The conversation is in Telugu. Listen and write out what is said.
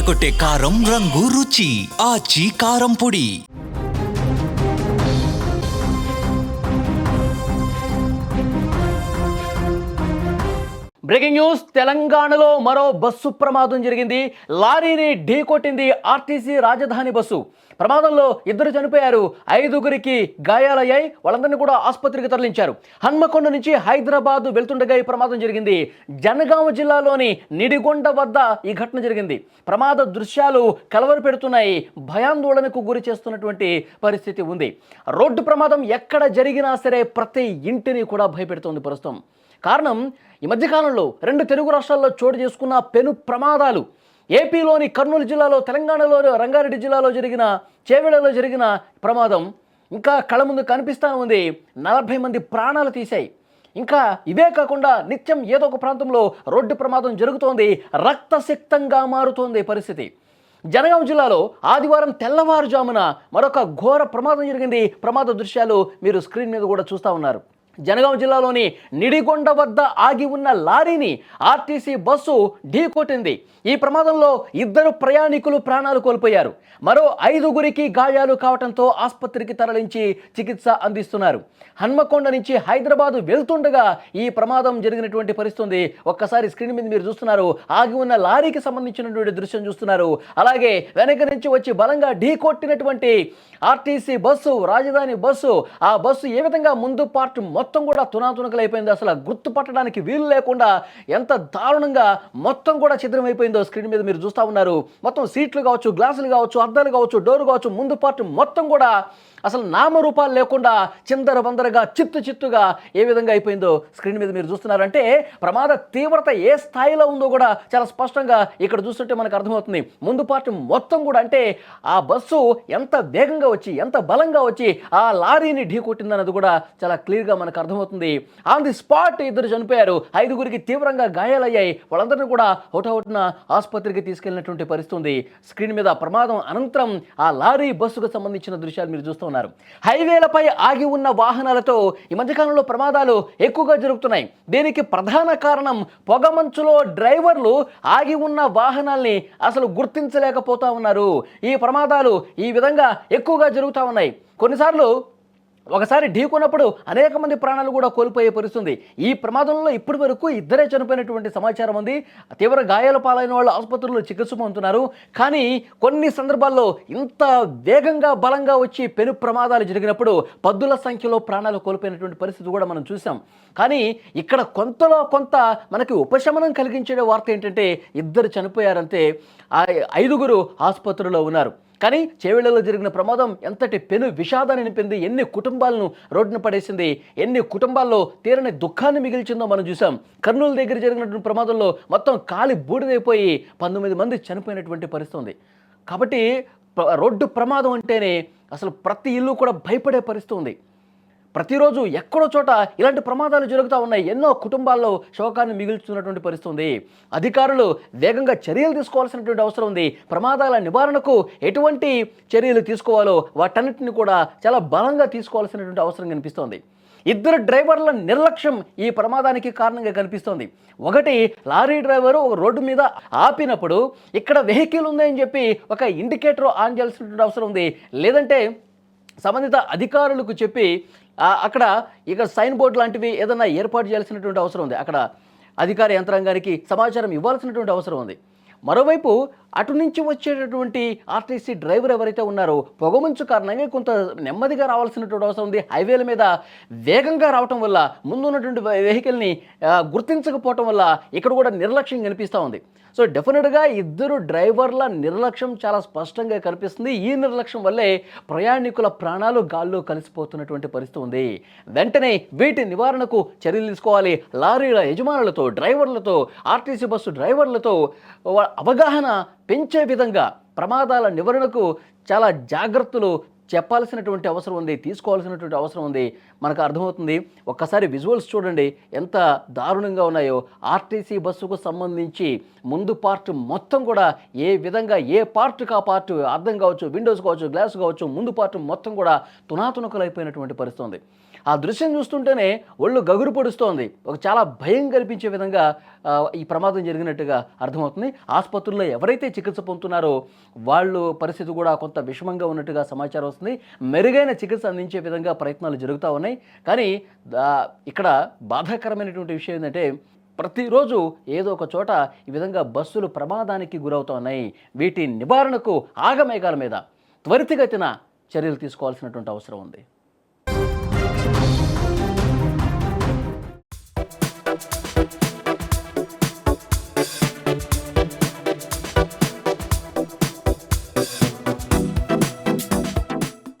అదరగొట్టే కారం రంగు రుచి. ఆచి కారం పొడి. బ్రేకింగ్ న్యూస్ తెలంగాణలో మరో బస్సు ప్రమాదం జరిగింది. లారీని ఢీకొట్టింది ఆర్టీసీ రాజధాని బస్సు. ప్రమాదంలో ఇద్దరు చనిపోయారు. ఐదుగురికి గాయాలయ్యాయి. వాళ్ళందరినీ కూడా ఆసుపత్రికి తరలించారు. హన్మకొండ నుంచి హైదరాబాద్ వెళ్తుండగా ఈ ప్రమాదం జరిగింది. జనగామ జిల్లాలోని నిడిగొండ వద్ద ఈ ఘటన జరిగింది. ప్రమాద దృశ్యాలు కలవరు పెడుతున్నాయి. భయాందోళనకు గురి చేస్తున్నటువంటి పరిస్థితి ఉంది. రోడ్డు ప్రమాదం ఎక్కడ జరిగినా సరే ప్రతి ఇంటిని కూడా భయపెడుతోంది ప్రస్తుతం. కారణం ఈ మధ్యకాలంలో రెండు తెలుగు రాష్ట్రాల్లో చోటు చేసుకున్న పెను ప్రమాదాలు. ఏపీలోని కర్నూలు జిల్లాలో తెలంగాణలో రంగారెడ్డి జిల్లాలో జరిగిన చేవెళ్ళలో జరిగిన ప్రమాదం ఇంకా కళ్ళ ముందు కనిపిస్తూ ఉంది. నలభై మంది ప్రాణాలు తీశాయి. ఇంకా ఇవే కాకుండా నిత్యం ఏదో ఒక ప్రాంతంలో రోడ్డు ప్రమాదం జరుగుతోంది. రక్తసిక్తంగా మారుతోంది పరిస్థితి. జనగాం జిల్లాలో ఆదివారం తెల్లవారుజామున మరొక ఘోర ప్రమాదం జరిగింది. ప్రమాద దృశ్యాలు మీరు స్క్రీన్ మీద కూడా చూస్తూ ఉన్నారు. జనగాం జిల్లాలోని నిడిగొండ వద్ద ఆగి ఉన్న లారీని ఆర్టీసీ బస్సు ఢీకొట్టింది. ఈ ప్రమాదంలో ఇద్దరు ప్రయాణికులు ప్రాణాలు కోల్పోయారు. మరో ఐదుగురికి గాయాలు కావడంతో ఆసుపత్రికి తరలించి చికిత్స అందిస్తున్నారు. హన్మకొండ నుంచి హైదరాబాద్ వెళ్తుండగా ఈ ప్రమాదం జరిగినటువంటి పరిస్థితుంది. ఒక్కసారి స్క్రీన్ మీద మీరు చూస్తున్నారు. ఆగి ఉన్న లారీకి సంబంధించినటువంటి దృశ్యం చూస్తున్నారు. అలాగే వెనక నుంచి వచ్చి బలంగా ఢీకొట్టినటువంటి ఆర్టీసీ బస్సు రాజధాని బస్సు ఆ బస్సు ఏ విధంగా ముందు పార్ట్ మొత్తం మొత్తం కూడా తునాతునకలైపోయింది. అసలు గుర్తుపట్టడానికి వీలు లేకుండా ఎంత దారుణంగా మొత్తం కూడా చిత్రమైపోయిందో స్క్రీన్ మీద మీరు చూస్తూ ఉన్నారు. మొత్తం సీట్లు కావచ్చు గ్లాసులు కావచ్చు అద్దాలు కావచ్చు డోర్ కావచ్చు ముందు పార్ట్ మొత్తం కూడా అసలు నామరూపాలు లేకుండా చిందర బందరగా చిత్తు చిత్తుగా ఏ విధంగా అయిపోయిందో స్క్రీన్ మీద మీరు చూస్తున్నారంటే ప్రమాద తీవ్రత ఏ స్థాయిలో ఉందో కూడా చాలా స్పష్టంగా ఇక్కడ చూస్తుంటే మనకు అర్థమవుతుంది. ముందు పార్ట్ మొత్తం కూడా అంటే ఆ బస్సు ఎంత వేగంగా వచ్చి ఎంత బలంగా వచ్చి ఆ లారీని ఢీకొట్టిందన్నది కూడా చాలా క్లియర్గా మనకు అర్థమవుతుంది. ఆన్ ది స్పాట్ ఇద్దరు చనిపోయారు. ఐదుగురికి తీవ్రంగా గాయాలయ్యాయి. వాళ్ళందరినీ కూడా హుటాహుటిన ఆసుపత్రికి తీసుకెళ్ళినటువంటి పరిస్థితి ఉంది స్క్రీన్ మీద ప్రమాదం అనంతరం ఆ లారీ బస్సుకు సంబంధించిన దృశ్యాలు మీరు చూస్తున్నారు హైవేలపై ఆగి ఉన్న వాహనాలతో ఈ మధ్యకాలంలో ప్రమాదాలు ఎక్కువగా జరుగుతున్నాయి. దీనికి ప్రధాన కారణం పొగమంచులో డ్రైవర్లు ఆగి ఉన్న వాహనాల్ని అసలు గుర్తించలేకపోతా ఉన్నారు. ఈ ప్రమాదాలు ఈ విధంగా ఎక్కువగా జరుగుతూ ఉన్నాయి. కొన్నిసార్లు ఒకసారి ఢీకొన్నప్పుడు అనేక మంది ప్రాణాలు కూడా కోల్పోయే పరిస్థితుంది. ఈ ప్రమాదంలో ఇప్పటి వరకు ఇద్దరే చనిపోయినటువంటి సమాచారం ఉంది. తీవ్ర గాయాల పాలైన వాళ్ళు ఆసుపత్రుల్లో చికిత్స పొందుతున్నారు. కానీ కొన్ని సందర్భాల్లో ఇంత వేగంగా బలంగా వచ్చి పెను ప్రమాదాలు జరిగినప్పుడు పద్దుల సంఖ్యలో ప్రాణాలు కోల్పోయినటువంటి పరిస్థితి కూడా మనం చూసాం కానీ ఇక్కడ కొంతలో కొంత మనకి ఉపశమనం కలిగించే వార్త ఏంటంటే ఇద్దరు చనిపోయారంటే ఐదుగురు ఆసుపత్రిలో ఉన్నారు. కానీ చేవెళ్ళలో జరిగిన ప్రమాదం ఎంతటి పెను విషాదాన్ని నింపింది ఎన్ని కుటుంబాలను రోడ్డున పడేసింది ఎన్ని కుటుంబాల్లో తీరని దుఃఖాన్ని మిగిల్చిందో మనం చూసాం కర్నూలు దగ్గర జరిగినటువంటి ప్రమాదంలో మొత్తం కాలి బూడిదైపోయి పంతొమ్మిది మంది చనిపోయినటువంటి పరిస్థితి ఉంది. కాబట్టి రోడ్డు ప్రమాదం అంటేనే అసలు ప్రతి ఇల్లు కూడా భయపడే పరిస్థితి ఉంది. ప్రతిరోజు ఎక్కడో చోట ఇలాంటి ప్రమాదాలు జరుగుతూ ఉన్నాయి. ఎన్నో కుటుంబాల్లో శోకాన్ని మిగుల్చుతున్నటువంటి పరిస్థితి ఉంది. అధికారులు వేగంగా చర్యలు తీసుకోవాల్సినటువంటి అవసరం ఉంది. ప్రమాదాల నివారణకు ఎటువంటి చర్యలు తీసుకోవాలో వాటన్నిటిని కూడా చాలా బలంగా తీసుకోవాల్సినటువంటి అవసరం కనిపిస్తోంది. ఇద్దరు డ్రైవర్ల నిర్లక్ష్యం ఈ ప్రమాదానికి కారణంగా కనిపిస్తోంది. ఒకటి లారీ డ్రైవరు ఒక రోడ్డు మీద ఆపినప్పుడు ఇక్కడ వెహికల్ ఉందని చెప్పి ఒక ఇండికేటర్ ఆన్ చేయాల్సినటువంటి అవసరం ఉంది. లేదంటే సంబంధిత అధికారులకు చెప్పి అక్కడ ఇక సైన్ బోర్డు లాంటివి ఏదైనా ఏర్పాటు చేయాల్సినటువంటి అవసరం ఉంది. అక్కడ అధికార యంత్రాంగానికి సమాచారం ఇవ్వాల్సినటువంటి అవసరం ఉంది. మరోవైపు అటు నుంచి వచ్చేటటువంటి ఆర్టీసీ డ్రైవర్ ఎవరైతే ఉన్నారో పొగమంచు కారణంగా కొంత నెమ్మదిగా రావాల్సినటువంటి అవసరం ఉంది. హైవేల మీద వేగంగా రావటం వల్ల ముందున్నటువంటి వెహికల్ని గుర్తించకపోవటం వల్ల ఇక్కడ కూడా నిర్లక్ష్యం కనిపిస్తూ ఉంది. సో డెఫినెట్గా ఇద్దరు డ్రైవర్ల నిర్లక్ష్యం చాలా స్పష్టంగా కనిపిస్తుంది. ఈ నిర్లక్ష్యం వల్లే ప్రయాణికుల ప్రాణాలు గాల్లో కలిసిపోతున్నటువంటి పరిస్థితి ఉంది. వెంటనే వీటి నివారణకు చర్యలు తీసుకోవాలి. లారీల యజమానులతో డ్రైవర్లతో ఆర్టీసీ బస్సు డ్రైవర్లతో అవగాహన పెంచే విధంగా ప్రమాదాల నివారణకు చాలా జాగ్రత్తలు చెప్పాల్సినటువంటి అవసరం ఉంది తీసుకోవాల్సినటువంటి అవసరం ఉంది. మనకు అర్థమవుతుంది ఒక్కసారి విజువల్స్ చూడండి ఎంత దారుణంగా ఉన్నాయో. ఆర్టీసీ బస్సుకు సంబంధించి ముందు పార్ట్ మొత్తం కూడా ఏ విధంగా ఏ పార్ట్కి ఆ పార్ట్ అర్థం కావచ్చు విండోస్ కావచ్చు గ్లాస్ కావచ్చు ముందు పార్ట్ మొత్తం కూడా తునాతునకలైపోయినటువంటి పరిస్థితి ఉంది. ఆ దృశ్యం చూస్తుంటేనే ఒళ్ళు గగురు పొడుస్తోంది. ఒక చాలా భయం కల్పించే విధంగా ఈ ప్రమాదం జరిగినట్టుగా అర్థమవుతుంది. ఆసుపత్రుల్లో ఎవరైతే చికిత్స పొందుతున్నారో వాళ్ళు పరిస్థితి కూడా కొంత విషమంగా ఉన్నట్టుగా సమాచారం వస్తుంది. మెరుగైన చికిత్స అందించే విధంగా ప్రయత్నాలు జరుగుతూ ఉన్నాయి. కానీ ఇక్కడ బాధాకరమైనటువంటి విషయం ఏంటంటే ప్రతిరోజు ఏదో ఒక చోట ఈ విధంగా బస్సులు ప్రమాదానికి గురవుతున్నాయి వీటి నివారణకు ఆగమేఘాల మీద త్వరితగతిన చర్యలు తీసుకోవాల్సినటువంటి అవసరం ఉంది.